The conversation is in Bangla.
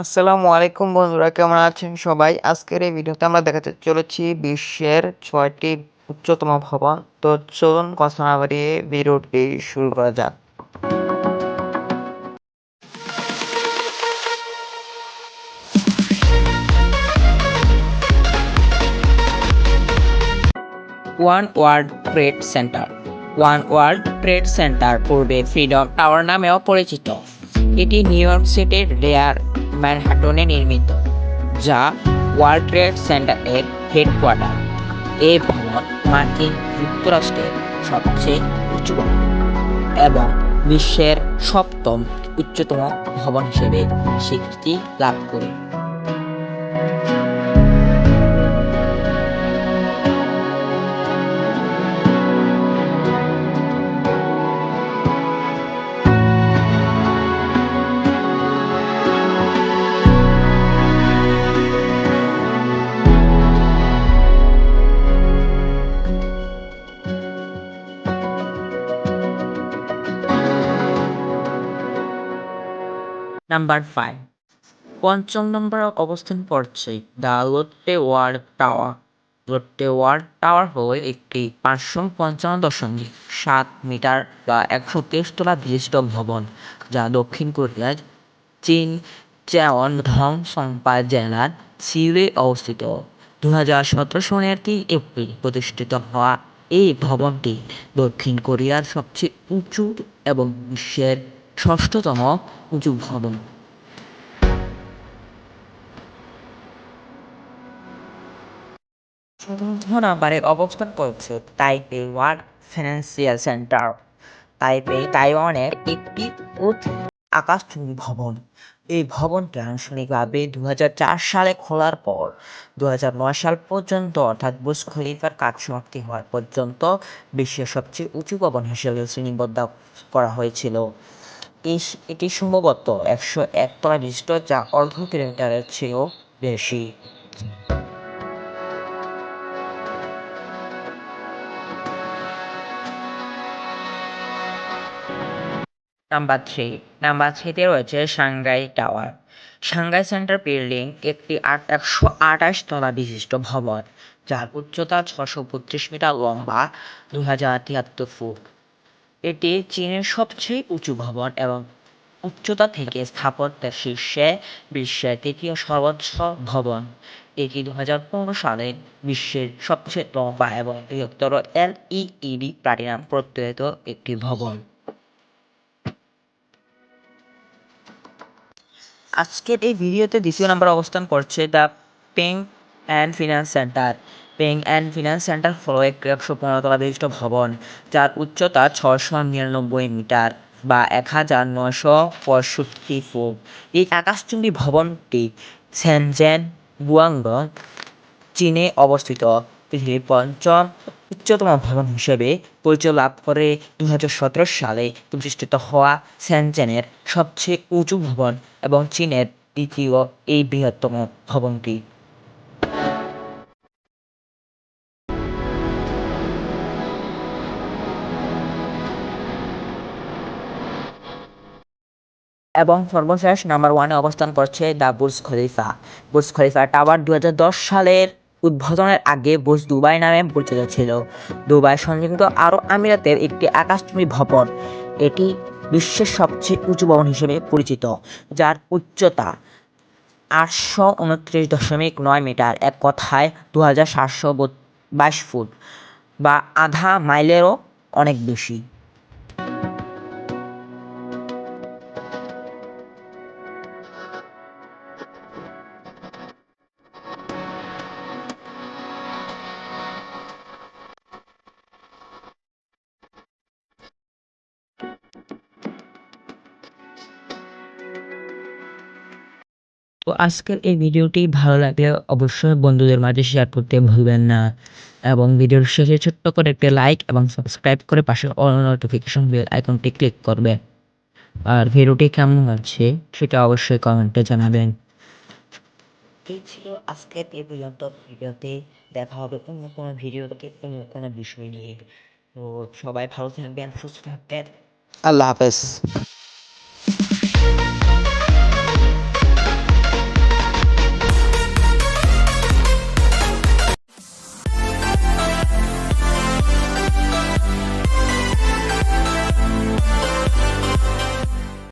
আসসালামু আলাইকুম বন্ধুরা, কেমন আছেন সবাই? আজকের এই ভিডিওতে আমরা দেখাতে চলেছি বিশ্বের ছয়টি উচ্চতম ভবন। তো চলুন কথা না বাড়িয়ে ভিডিওটি শুরু করা যাক। One world trade center one world trade center পূর্বে ফ্রিডম টাওয়ার নামেও পরিচিত। এটি নিউ ইয়র্ক সিটির রেয়ার ম্যানহাটনে নির্মিত, যা ওয়ার্ল্ড ট্রেড সেন্টার সেন্টারের হেডকোয়ার্টার। এই ভবন মার্কিন যুক্তরাষ্ট্রের সবচেয়ে উঁচু ভবন এবং বিশ্বের সপ্তম উচ্চতম ভবন হিসেবে স্বীকৃতি লাভ করে। নাম্বার ফাইভ পঞ্চম নম্বর অবস্থান করছে the Lotte world tower. Lotte world tower হল একটি পাঁচশো পঞ্চান্ন দশমিক সাত মিটার বা একশো তেইশ তলা বিশিষ্ট ভবন যা দক্ষিণ কোরিয়ার চীন চেওন ধং সংপা জেলার সিউলে অবস্থিত। দু হাজার সতেরো সনের তিন এপ্রিল প্রতিষ্ঠিত হওয়া এই ভবনটি দক্ষিণ কোরিয়ার সবচেয়ে উঁচু এবং বিশ্বের ষষ্ঠতম উঁচু ভবন অবস্থান করছে Taipei world financial center. Taipei তাইওয়ানের একটি আকাশচুম্বী ভবন। এই ভবনটি আনুষ্ঠানিকভাবে দুই হাজার চার সালে খোলার পর দু হাজার নয় সাল পর্যন্ত অর্থাৎ বুর্জ খলিফার কাজ সমাপ্তি হওয়ার পর্যন্ত বিশ্বের সবচেয়ে উঁচু ভবন হিসেবে শ্রেণীবদ্ধ করা হয়েছিল। এটি সম্ভবত একশো এক তলা বিশিষ্ট যা অর্ধ কিলোমিটারের চেয়েও বেশি। Number three. নাম্বার থ্রিতে রয়েছে Shanghai tower. Shanghai center building একটি আট, একশো আঠাশ তলা বিশিষ্ট ভবন, যার উচ্চতা ছশো বত্রিশ মিটার লম্বা দু হাজার তিয়াত্তর ফুট। এটি চীনের সবচেয়ে উঁচু ভবন এবং উচ্চতা থেকে স্থাপত্যের শীর্ষে বিশ্বের তৃতীয় সর্বোচ্চ ভবন। এটি দু হাজার পনেরো সালে বিশ্বের সবচেয়ে লম্বা এবং বৃহত্তর এলইডি প্লাটিনাম প্রত্যয়িত একটি ভবন। আজকের এই ভিডিওতে দ্বিতীয় নাম্বার অবস্থান করছে the Ping An finance center. Ping An finance center হলো একটি একশো পনেরো তলা বিশিষ্ট ভবন, যার উচ্চতা ছশো নিরানব্বই মিটার বা এক হাজার নশো পঁয়ষট্টি ফুট। এই আকাশচুম্বী ভবনটি সেনজেন গুয়াংডং চীনে অবস্থিত। পৃথিবীর পঞ্চম উচ্চতম ভবন হিসেবে পরিচয় লাভ করে দু হাজার সতেরো সালে প্রতিষ্ঠিত হওয়া সেনজেনের সবচেয়ে উঁচু ভবন এবং চীনের দ্বিতীয় এই বৃহত্তম ভবনটি। এবং সর্বশেষ নাম্বার ওয়ানে অবস্থান করছে the Burj Khalifa Burj Khalifa tower দু হাজার দশ সালের উদ্বোধনের আগে বুর্জ দুবাই নামে পরিচিত ছিল। দুবাই সংযুক্ত আরব আমিরাতের একটি আকাশচুম্বী ভবন। এটি বিশ্বের সবচেয়ে উঁচু ভবন হিসেবে পরিচিত, যার উচ্চতা আটশো উনত্রিশ দশমিক নয় মিটার। এক কথায় দু হাজার সাতশো বাইশ ফুট বা আধা মাইলেরও অনেক বেশি। তো আজকের এই ভিডিওটি ভালো লাগলে অবশ্যই বন্ধুদের মাঝে শেয়ার করতে ভুলবেন না। এবং ভিডিওর শেষে ছোট্ট করে একটি লাইক এবং সাবস্ক্রাইব করে পাশে অল নোটিফিকেশন বেল আইকনটি ক্লিক করবে। আর ভিডিওটি কেমন হচ্ছে সেটা অবশ্যই কমেন্টে জানাবেন। এই ছিল আজকের এই পর্যন্ত ভিডিওতে। দেখা হবে অন্য কোনো ভিডিওতে অন্য কোনো বিষয় নিয়ে। তো সবাই ভালো থাকবেন সুস্থ থাকবেন। আল্লাহ হাফেজ।